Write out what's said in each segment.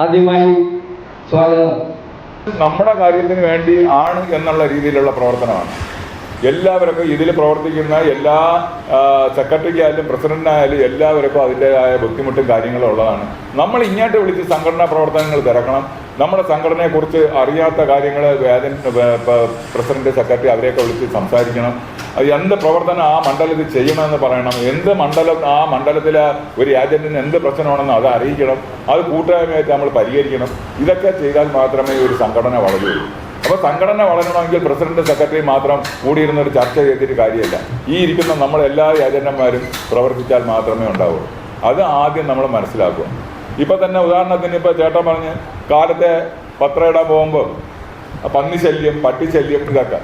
ആദ്യമായി സ്വാഗതം. നമ്മുടെ കാര്യത്തിന് വേണ്ടി ആണ് എന്നുള്ള രീതിയിലുള്ള പ്രവർത്തനമാണ്. എല്ലാവർക്കും ഇതിൽ പ്രവർത്തിക്കുന്ന എല്ലാ സെക്രട്ടറിക്കായാലും പ്രസിഡന്റിനായാലും എല്ലാവർക്കും അതിന്റെതായ ബുദ്ധിമുട്ടും കാര്യങ്ങളും ഉള്ളതാണ്. നമ്മൾ ഇങ്ങോട്ട് വിളിച്ച് സംഘടനാ പ്രവർത്തനങ്ങൾ തിരക്കണം. നമ്മുടെ സംഘടനയെക്കുറിച്ച് അറിയാത്ത കാര്യങ്ങൾ വേദൻ പ്രസിഡന്റ് സെക്രട്ടറി അവരെയൊക്കെ വിളിച്ച് സംസാരിക്കണം. എന്ത് പ്രവർത്തനം ആ മണ്ഡലത്തിൽ ചെയ്യണമെന്ന് പറയണം. എന്ത് മണ്ഡലം ആ മണ്ഡലത്തിലെ ഒരു ഏജന്റിന് എന്ത് പ്രശ്നമാണെന്ന് അത് അറിയിക്കണം. അത് കൂട്ടായ്മയായിട്ട് നമ്മൾ പരിഹരിക്കണം. ഇതൊക്കെ ചെയ്താൽ മാത്രമേ ഒരു സംഘടന വളരുകയുള്ളൂ അപ്പോൾ സംഘടന വളരണമെങ്കിൽ പ്രസിഡന്റ് സെക്രട്ടറി മാത്രം കൂടിയിരുന്ന ഒരു ചർച്ച ചെയ്തിട്ട് കാര്യമില്ല. ഈ ഇരിക്കുന്ന നമ്മൾ എല്ലാ ഏജന്റന്മാരും പ്രവർത്തിച്ചാൽ മാത്രമേ ഉണ്ടാവുള്ളൂ. അത് ആദ്യം നമ്മൾ മനസ്സിലാക്കുക. ഇപ്പൊ തന്നെ ഉദാഹരണത്തിന് ഇപ്പൊ ചേട്ടൻ പറഞ്ഞ് കാലത്തെ പത്രയിടാൻ പോകുമ്പോൾ പന്നി ശല്യം പട്ടി ശല്യം ഇതൊക്കെ.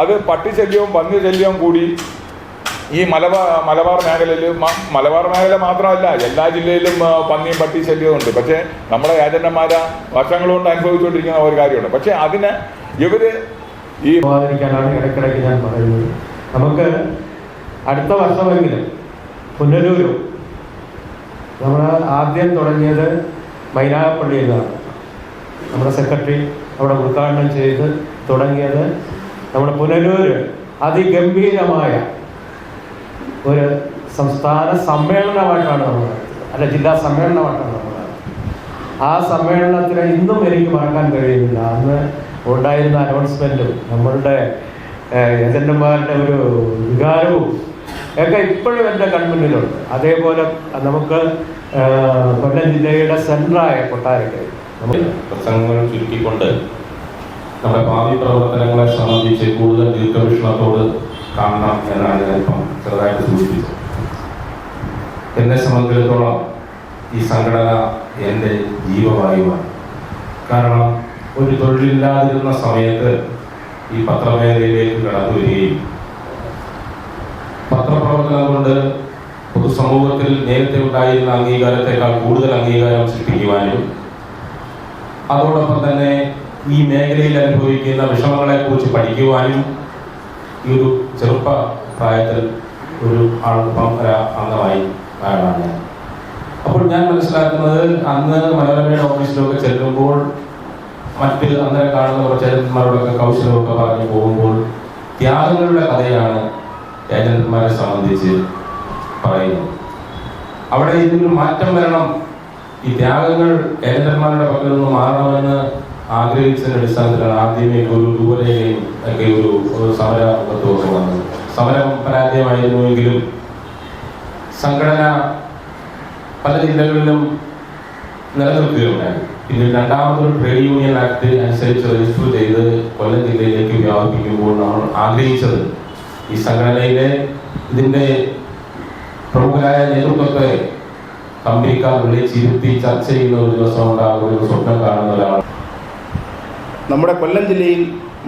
അത് പട്ടിശല്യവും പന്നിശല്യവും കൂടി ഈ മലബാർ മലബാർ മേഖലയിൽ മലബാർ മേഖല മാത്രമല്ല എല്ലാ ജില്ലയിലും പന്നിയും പട്ടി ഉണ്ട്. പക്ഷേ നമ്മുടെ ഏജന്റന്മാര് വർഷങ്ങൾ കൊണ്ട് അനുഭവിച്ചുകൊണ്ടിരിക്കുന്ന ഒരു കാര്യമുണ്ട് പക്ഷേ അതിന് ഇവർ ഈ പോകാതിരിക്കാനാണ് ഇടയ്ക്കിടയ്ക്ക് ഞാൻ പറയുന്നത്. നമുക്ക് അടുത്ത വർഷമെങ്കിലും പുനലൂരും നമ്മൾ ആദ്യം തുടങ്ങിയത് മൈനാഗപ്പള്ളിയിലാണ് നമ്മുടെ സെക്രട്ടറി അവിടെ ഉദ്ഘാടനം ചെയ്ത് തുടങ്ങിയത് നമ്മുടെ പുനലൂര് അതിഗംഭീരമായ ഒരു സംസ്ഥാന സമ്മേളനമായിട്ടാണ് നമ്മൾ അല്ല ജില്ലാ സമ്മേളനമായിട്ടാണ് നമ്മൾ ആ സമ്മേളനത്തിന് ഇന്നും എനിക്ക് മറക്കാൻ കഴിയുന്നില്ല. അന്ന് ഉണ്ടായിരുന്ന അനൗൺസ്മെന്റും നമ്മളുടെ ഏജന്റുമാരുടെ ഒരു വികാരവും ഒക്കെ ഇപ്പോഴും എന്റെ കൺമുന്നിലുണ്ട്. അതേപോലെ നമുക്ക് കൊല്ലം ജില്ലയുടെ സെൻട്രായ കൊട്ടാരക്കര നമുക്ക് പ്രസംഗങ്ങൾ ചുരുക്കിക്കൊണ്ട് നമ്മുടെ ഭാവി പ്രവർത്തനങ്ങളെ സംബന്ധിച്ച് കൂടുതൽ ദീർഘവീക്ഷണത്തോട് കാണണം എന്നാണ് ഞാനിപ്പം ചെറുതായിട്ട് സൂചിപ്പിച്ചത്. എന്നെ സംബന്ധിച്ചിടത്തോളം ഈ സംഘടന എന്റെ ജീവവായുവാണ്. കാരണം ഒരു തൊഴിലില്ലാതിരുന്ന സമയത്ത് ഈ പത്രമേഖലയിലേക്ക് കടന്നു വരികയും പത്രപ്രവർത്തനം കൊണ്ട് പൊതുസമൂഹത്തിൽ നേരത്തെ ഉണ്ടായിരുന്ന അംഗീകാരത്തെക്കാൾ കൂടുതൽ അംഗീകാരം സൃഷ്ടിക്കുവാനും അതോടൊപ്പം തന്നെ ഈ മേഖലയിൽ അനുഭവിക്കുന്ന വിഷമങ്ങളെ കുറിച്ച് പഠിക്കുവാനും ഈ ഒരു ചെറുപ്പ പ്രായത്തിൽ ഒരു ആൾ ഒരു അംഗമായി ആളാണ് ഞാൻ. അപ്പോൾ ഞാൻ മനസ്സിലാക്കുന്നത് അന്ന് മനോരമയുടെ ഓഫീസിലൊക്കെ ചെല്ലുമ്പോൾ മറ്റ് അന്നേരം കാണുന്ന കുറച്ച് ഏജന്റുമാരോടൊക്കെ കൗശലമൊക്കെ പറഞ്ഞു പോകുമ്പോൾ ത്യാഗങ്ങളുടെ കഥയാണ് ഏജന്റുമാരെ സംബന്ധിച്ച് പറയുന്നത്. അവിടെ ഇതിനൊരു മാറ്റം വരണം. ഈ ത്യാഗങ്ങൾ ഏജന്റന്മാരുടെ പക്കൽ നിന്ന് മാറണമെന്ന് ആഗ്രഹിച്ചതിന്റെ അടിസ്ഥാനത്തിലാണ് ആദ്യമേ ഒരു രൂപരേഖയും ഒക്കെ ഒരു സമര മുഖത്തുമൊക്കെ വന്നത്. സമരം പരാജയമായിരുന്നുവെങ്കിലും സംഘടന പല ജില്ലകളിലും നിലനിർത്തുകയുണ്ടായി പിന്നീട് രണ്ടാമതൊരു ട്രേഡ് യൂണിയൻ ആക്ട് അനുസരിച്ച് രജിസ്റ്റർ ചെയ്ത് കൊല്ലം ജില്ലയിലേക്ക് വ്യാപിപ്പിക്കുമ്പോൾ നമ്മൾ ആഗ്രഹിച്ചത് ഈ സംഘടനയിലെ ഇതിന്റെ പ്രമുഖരായ നേതൃത്വത്തെ കമ്പനിക്കാർ വിളിച്ചിരുത്തി ചർച്ച ചെയ്യുന്ന ഒരു ദിവസം ഉണ്ടാകുന്ന ഒരു സ്വപ്നം കാണുന്ന ഒരാൾ നമ്മുടെ കൊല്ലം ജില്ലയിൽ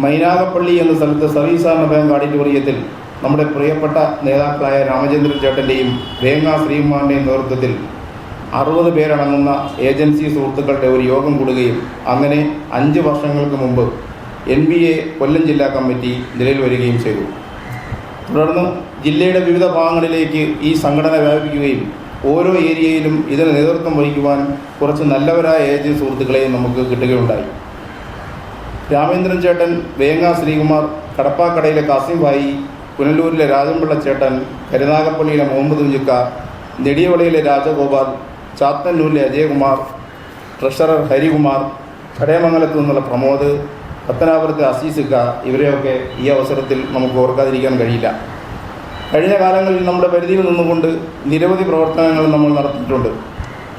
മൈനാഗപ്പള്ളി എന്ന സ്ഥലത്ത് സർവീസ് സഹകരണ ബാങ്ക് ഓഡിറ്റോറിയത്തിൽ നമ്മുടെ പ്രിയപ്പെട്ട നേതാക്കളായ രാമചന്ദ്രൻ ചേട്ടന്റെയും വേങ്ങ ശ്രീകുമാറിന്റെയും നേതൃത്വത്തിൽ അറുപത് പേരടങ്ങുന്ന ഏജൻസി സുഹൃത്തുക്കളുടെ ഒരു യോഗം കൂടുകയും അങ്ങനെ അഞ്ച് വർഷങ്ങൾക്ക് മുമ്പ് എൻ ബി എ കൊല്ലം ജില്ലാ കമ്മിറ്റി നിലയിൽ വരികയും ചെയ്തു. തുടർന്ന് ജില്ലയുടെ വിവിധ ഭാഗങ്ങളിലേക്ക് ഈ സംഘടന വ്യാപിപ്പിക്കുകയും ഓരോ ഏരിയയിലും ഇതിന് നേതൃത്വം വഹിക്കുവാൻ കുറച്ച് നല്ലവരായ ഏജൻസി സുഹൃത്തുക്കളെയും നമുക്ക് കിട്ടുകയുണ്ടായി. രാമേന്ദ്രൻ ചേട്ടൻ വേങ്ങ ശ്രീകുമാർ കടപ്പാക്കടയിലെ കാസിം ഭായി പുനലൂരിലെ രാജൻപിള്ള ചേട്ടൻ കരുനാഗപ്പള്ളിയിലെ മുഹമ്മദ് കുഞ്ചിക്ക നെടിയവളയിലെ രാജഗോപാൽ ചാത്തന്നൂരിലെ അജയകുമാർ ട്രഷറർ ഹരികുമാർ കടയമംഗലത്ത് നിന്നുള്ള പ്രമോദ് പത്തനാപുരത്തെ അസീസിക്ക ഇവരെയൊക്കെ ഈ അവസരത്തിൽ നമുക്ക് ഓർക്കാതിരിക്കാൻ കഴിയില്ല. കഴിഞ്ഞ കാലങ്ങളിൽ നമ്മുടെ പരിധിയിൽ നിന്നുകൊണ്ട് നിരവധി പ്രവർത്തനങ്ങൾ നമ്മൾ നടത്തിയിട്ടുണ്ട്.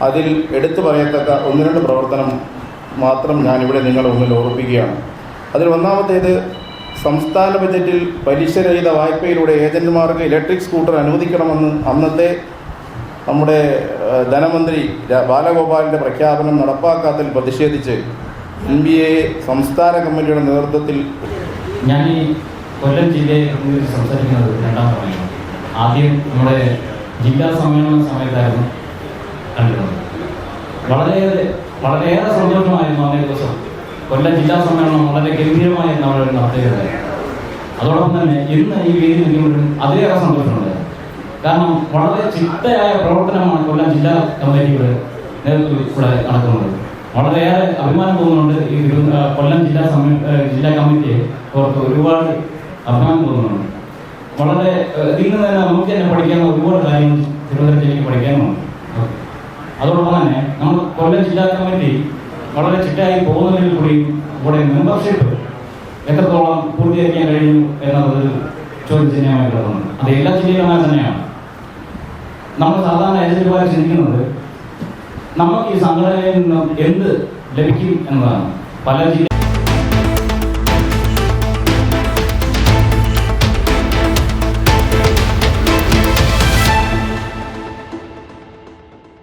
അതിൽ എടുത്തു പറയത്തക്ക ഒന്ന് രണ്ട് പ്രവർത്തനം മാത്രം ഞാനിവിടെ നിങ്ങളെ മുന്നിൽ ഓർപ്പിക്കുകയാണ്. അതിൽ ഒന്നാമത്തേത് സംസ്ഥാന ബജറ്റിൽ പലിശരഹിത വായ്പയിലൂടെ ഏജന്റുമാർക്ക് ഇലക്ട്രിക് സ്കൂട്ടർ അനുവദിക്കണമെന്ന് അന്നത്തെ നമ്മുടെ ധനമന്ത്രി ബാലഗോപാലിന്റെ പ്രഖ്യാപനം നടപ്പാക്കാത്തതിൽ പ്രതിഷേധിച്ച് എൻ ബി എ സംസ്ഥാന കമ്മിറ്റിയുടെ നേതൃത്വത്തിൽ ഞാൻ ഈ കൊല്ലം ജില്ലയെ സംസാരിക്കുന്നത് രണ്ടാം സമയം ആദ്യം നമ്മുടെ ജില്ലാ സമ്മേളന സമയത്തായിരുന്നു കണ്ടിരുന്നത് വളരെയേറെ വളരെയേറെ സന്തോഷമായിരുന്നു അന്നേ ദിവസം. കൊല്ലം ജില്ലാ സമ്മേളനം വളരെ ഗംഭീരമായി നമ്മൾ നടത്തിയത് അതോടൊപ്പം തന്നെ ഇന്ന് ഈ വേദി നിൽക്കുമ്പോഴും അതിലേറെ സന്തോഷമുണ്ട്. കാരണം വളരെ ചിട്ടയായ പ്രവർത്തനമാണ് കൊല്ലം ജില്ലാ കമ്മിറ്റിയുടെ നേതൃത്വത്തിൽ ഇവിടെ നടക്കുന്നത്. വളരെയേറെ അഭിമാനം തോന്നുന്നുണ്ട് ഈ കൊല്ലം ജില്ലാ ജില്ലാ കമ്മിറ്റിയെ ഓർത്ത് ഒരുപാട് അഭിമാനം തോന്നുന്നുണ്ട്. വളരെ ഇന്ന് തന്നെ നമുക്ക് തന്നെ പഠിക്കാവുന്ന ഒരുപാട് കാര്യങ്ങൾ തിരുവനന്തപുരം ജില്ലയ്ക്ക് പഠിക്കാനുമുണ്ട് അതോടൊപ്പം തന്നെ നമ്മൾ കൊല്ലം ജില്ലാ കമ്മിറ്റി വളരെ ചിട്ടയായി പോകുന്നതിൽ കൂടി ഇവിടെ മെമ്പർഷിപ്പ് എത്രത്തോളം പൂർത്തീകരിക്കാൻ കഴിയും എന്നത് ചോദ്യചിഹ്നമായി കിടക്കുന്നുണ്ട് അത് എല്ലാ ജില്ലയിലും അങ്ങനെ തന്നെയാണ്. നമ്മൾ സാധാരണ ഏജന്റുമാരെ ചിന്തിക്കുന്നത് നമുക്ക് ഈ സംഘടനയിൽ നിന്നും എന്ത് ലഭിക്കും എന്നതാണ്. പല ജില്ല